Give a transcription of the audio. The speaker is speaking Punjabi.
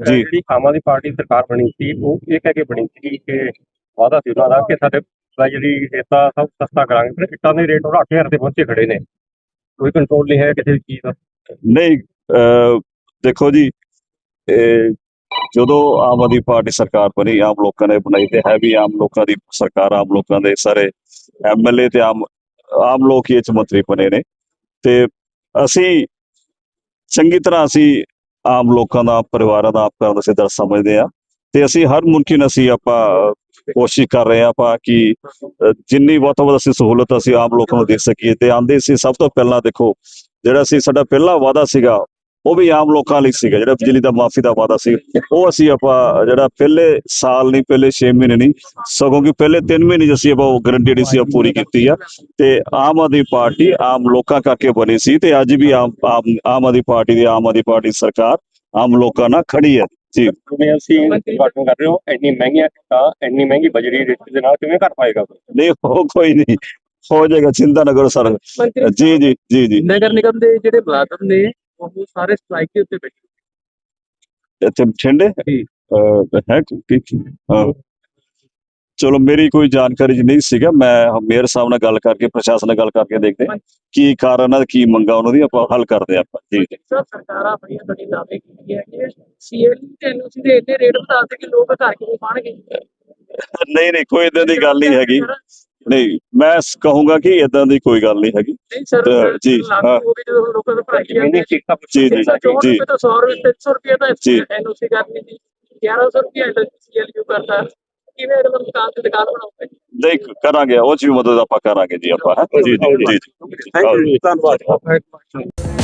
ਜਿਹੜੀ ਆਮ ਆਦਮੀ ਪਾਰਟੀ ਸਰਕਾਰ ਬਣੀ ਸੀ ਉਹ ਇਹ ਕਹਿ ਕੇ ਬਣੀ ਸੀ ਕਿ ਵਾਅਦਾ ਸੀ ਉਹਨਾਂ ਦਾ ਕਿ ਸਾਡੇ ਦਾ ਜਿਹੜੀ ਰੇਤਾ ਸਭ ਸਸਤਾ ਕਰਾਂਗੇ ਪਰ ਇੱਟਾਂ ਦੇ ਰੇਟ ਉਹ 8000 ਤੇ ਪਹੁੰਚੇ ਖੜੇ ਨੇ। ਕੋਈ ਕੰਟਰੋਲ ਨਹੀਂ ਹੈ ਕਿਸੇ ਵੀ ਚੀਜ਼ ਦਾ। ਨਹੀਂ ਦੇਖੋ ਜੀ ਜਦੋਂ ਆਮ ਆਦਮੀ ਪਾਰਟੀ ਸਰਕਾਰ ਬਣੀ ਆਮ ਲੋਕਾਂ ਨੇ ਬਣਾਈ ਤੇ ਹੈ ਵੀ ਆਮ ਲੋਕਾਂ ਦੀ ਸਰਕਾਰ ਆਮ ਲੋਕਾਂ ਦੇ ਸਾਰੇ ਐਮਐਲਏ ਤੇ ਆਮ ਆਮ ਲੋਕ ਹੀ ਇਹ 'ਚ ਮੰਤਰੀ ਬਣੇ ਨੇ। ਤੇ ਅਸੀਂ ਚੰਗੀ ਤਰ੍ਹਾਂ ਅਸੀਂ ਆਮ ਲੋਕਾਂ ਦਾ, ਪਰਿਵਾਰਾਂ ਦਾ ਆਪਕਾ ਅਸੀਂ ਸਿੱਧਾ ਸਮਝਦੇ ਆ। ਤੇ ਅਸੀਂ ਹਰ ਮੁਮਕਿਨ ਅਸੀਂ ਆਪਾਂ, ਕੋਸ਼ਿਸ਼ ਕਰ ਰਹੇ ਆ ਆਪਾਂ ਕਿ ਜਿੰਨੀ ਵੱਧ ਤੋਂ ਵੱਧ ਅਸੀਂ ਸਹੂਲਤ ਅਸੀਂ ਆਮ ਲੋਕਾਂ ਨੂੰ ਦੇ ਸਕੀਏ। ਤੇ ਆਂਦੇ ਸੀ, ਸਭ ਤੋਂ ਪਹਿਲਾਂ ਦੇਖੋ, ਜਿਹੜਾ ਸੀ ਸਾਡਾ ਪਹਿਲਾ ਵਾਅਦਾ ਸੀਗਾ ਉਹ ਵੀ ਆਮ ਲੋਕਾਂ ਲਈ ਸੀਗਾ ਜਿਹੜਾ ਬਿਜਲੀ ਦਾ ਮਾਫੀ ਦਾ ਵਾਅਦਾ ਸੀ। ਉਹ ਅਸੀਂ ਆਪਾਂ ਜਿਹੜਾ ਪਹਿਲੇ ਸਾਲ ਨਹੀਂ ਪਹਿਲੇ 6 ਮਹੀਨੇ ਨਹੀਂ ਸਗੋਂ ਕਿ ਪਹਿਲੇ 3 ਮਹੀਨੇ ਅਸੀਂ ਆਪਾਂ ਉਹ ਗਰੰਟੀ ਜਿਹੜੀ ਸੀ ਉਹ ਪੂਰੀ ਕੀਤੀ ਆ। ਤੇ ਆਮ ਆਦਮੀ ਪਾਰਟੀ ਆਮ ਲੋਕਾਂ ਕਰਕੇ ਬਣੀ ਸੀ ਤੇ ਅੱਜ ਵੀ ਆਮ ਆਮ ਆਮ ਆਦਮੀ ਪਾਰਟੀ ਦੀ ਆਮ ਆਦਮੀ ਪਾਰਟੀ ਸਰਕਾਰ ਆਮ ਲੋਕਾਂ ਨਾਲ ਖੜੀ ਹੈ। ਜੀ। ਜਿਵੇਂ ਅਸੀਂ ਉਦਘਾਟਨ ਕਰ ਰਹੇ ਹੋ ਇੰਨੀ ਮਹਿੰਗੀਆਂ ਤਾਂ ਇੰਨੀ ਮਹਿੰਗੀ ਬਜਰੀ ਰੇਟ ਦੇ ਨਾਲ ਕਿਵੇਂ ਕਰ ਪਾਏਗਾ ਨਹੀਂ ਉਹ ਕੋਈ ਨਹੀਂ ਹੋ ਜਾਏਗਾ ਚਿੰਤਾ ਨਾ ਕਰੋ ਸਰ ਜੀ ਜੀ ਜੀ ਜੀ। ਨਗਰ ਨਿਗਮ ਦੇ ਜਿਹੜੇ ਮੁਲਾਜ਼ਮ ਨੇ ਉਹ ਸਾਰੇ ਸਟ੍ਰਾਈਕ ਦੇ ਉੱਤੇ ਬੈਠੇ ਇੱਥੇ ਬਠਿੰਡੇ? ਜੀ। ਅਹ, ਹੈ ਕਿ ਕੀ- ਹਾਂ। ਚਲੋ ਮੇਰੀ ਕੋਈ ਜਾਣਕਾਰੀ 'ਚ ਨਹੀਂ ਸੀਗਾ ਮੈਂ ਮੇਅਰ ਸਾਹਿਬ ਨਾਲ ਗੱਲ ਕਰਕੇ ਪ੍ਰਸ਼ਾਸਨ ਨਾਲ ਗੱਲ ਕਰਕੇ ਦੇਖਦੇ ਹਾਂ ਕੀ ਕਾਰਨ ਹੈ ਕੀ ਮੰਗਾ ਉਹਨਾਂ ਦੀ ਆਪਾਂ ਹੱਲ ਕਰਦੇ ਹਾਂ ਆਪਾਂ। ਜੀ। ਸਭ ਸਰਕਾਰਾਂ ਬੜੀਆਂ ਬੜੀ ਦਾਅਵੇ ਕੀਤੀ ਹੈ? ਕਿ ਸੀਐਲ ਤੇ ਐਨਓਸੀ ਦੇ ਇੰਨੇ ਰੇਟ ਵਧਾ ਦਿੱਤੇ ਕਿ ਲੋਕ ਘਰ ਕਿਵੇਂ ਪਾਣਗੇ? ਨਹੀਂ ਨਹੀਂ ਕੋਈ ਇਦਾਂ ਦੀ ਗੱਲ ਨਹੀਂ ਹੈਗੀ। ਨਹੀਂ ਮੈਂ ਸ- ਕਹੂੰਗਾ ਕਿ ਇਦਾਂ ਦੀ ਕੋਈ ਗੱਲ ਨਹੀਂ ਹੈਗੀ। ਨਹੀਂ ਸਰ ਤਾਂ ਜੀ, ਲਾਗੂ ਹਾਂ। ਹੋ ਗਏ ਜਦੋਂ ਲੋਕਾਂ ਦੇ ਭਰਾਈ ਜ਼ਮੀਨੀ ਜਾਂਦੇ ਸੀਟਾਂ ਜੀ, ਜੀ, ਜੀ। ਜੀ। ਤਾਂ 100 ਰੁਪਏ 300 ਰੁਪਏ ਤਾਂ ਜੀ। ਐਨਓਸੀ ਕਰਨੀ ਸੀ। 1100 ਰੁਪਏ ਸੀਐਲ ਯੂ ਕਰਦਾ ਕਿਵੇਂ ਅਗਰ ਦੁਕਾਨ ਤੇ ਦੁਕਾਨ ਬਣਾਉਂਦੇ ਨਹੀਂ ਕਰਾਂਗੇ ਉਹ ਵੀ ਮਦਦ ਆਪਾਂ ਕਰਾਂਗੇ ਜੀ ਆਪਾਂ ਹੈਂ। ਜੀ ਜੀ ਜੀ ਜੀ ਥੈਂਕ ਯੂ ਧੰਨਵਾਦ।